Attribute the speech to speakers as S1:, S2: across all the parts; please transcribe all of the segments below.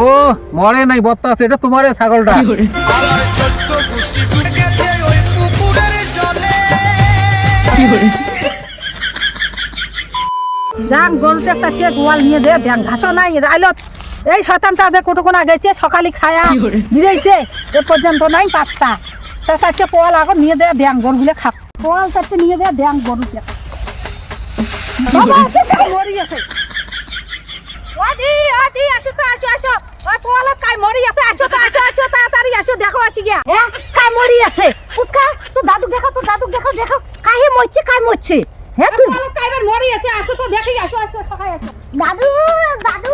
S1: ও মরে নাই বত্তা আছে এটা তোমার ছাগলটা।
S2: গেছে
S3: যান গরুতে একটা কে গোয়াল নিয়ে দে দেন ঘাসও নাই আইলত এই শতানটা যে কতক্ষণ আগেছে সকালে খায়া দিয়েছে এ পর্যন্ত নাই পাঁচটা তা চারটে পোয়াল আগত নিয়ে দে দেন গরুগুলো খাক। পোয়াল চারটে নিয়ে দে দেন গরুকে বাবা, আছে, মরি আছে। তো, আসো, আসো। ওই পোয়ালত কাই মরি আছে, আসো তো, আসো, আসো, তাড়াতাড়ি আসো, দেখো আসি গিয়া। হ্যাঁ, কাই মরি আছে। পুচকা, তোর দাদুক দেখাও, তোর দাদুক দেখাও, দেখাও। কাহে মরছে, কাই মরছে? হ্যাঁ, তুই- দাদু দাদু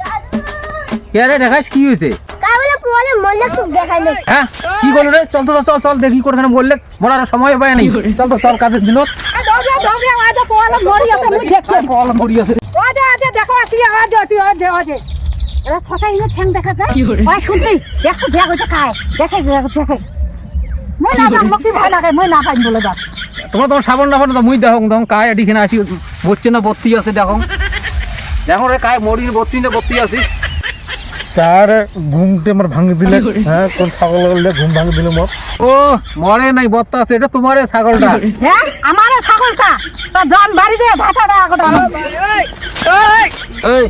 S3: দাদু।
S1: কে রে দেখাস কি হয়েছে? হ্যাঁ? কি করল রে? চল তো চল চল দেখি করে বললে মরার সময় পায় নাই। চল তো চল কাজের দিন
S3: মরি আছে
S1: আছে।
S3: দেখো আসি আজ। ছটা ইনে ঠ্যাং দেখা যায়। ওই শুনতে দেখো খায় দেখে দেখে দেখে। মই না মোক কি ভয় লাগে? মই না পাইম বলে যাম
S1: তোমার তোমার সাবন না তো মুই দেখো তখন কায় এদিকে আসি বসছে না বত্তি আছে দেখো। দেখো রে কায় মরির বত্তি না বত্তি আছে।
S4: তার ঘুমতে আমার ভাঙি দিলে হ্যাঁ কোন ছাগল গলে ঘুম ভাঙি দিলে মোর।
S1: ও মরে নাই বত্তা আছে এটা তোমার ছাগলটা।
S3: হ্যাঁ আমার ছাগলটা। তো জন বাড়ি দিয়ে ভাটাটা আগত।
S1: এই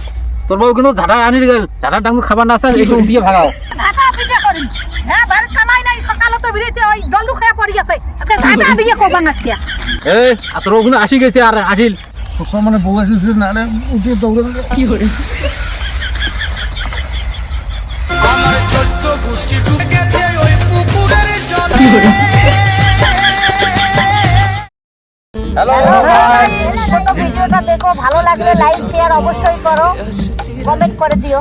S1: তোর বউ কিন্তু ঝাড়া আনি গেল। ঝাড়া ডাঙ্গু খাবার না আছে একটু দিয়ে ভাগাও।
S3: পিঠে করি হ্যাঁ বাড়ি কামাই নাই সকালে তো বেরিয়েছে ওই খেয়ে পড়ি আছে। আজকে ঝাঁটা দিয়ে কোবান আজকে
S1: এই আর তোর আসি গেছে আর আসিল
S4: সব মানে বউ আসিস না রে উঠে দৌড়ে
S2: আমার চোদ্দ গোষ্ঠী ডুবে গেছে ওই পুকুরের জলে।
S1: হ্যালো
S3: ভিডিওটা দেখো ভালো লাগলে লাইক শেয়ার অবশ্যই করো। কমেন্ট করে দিও।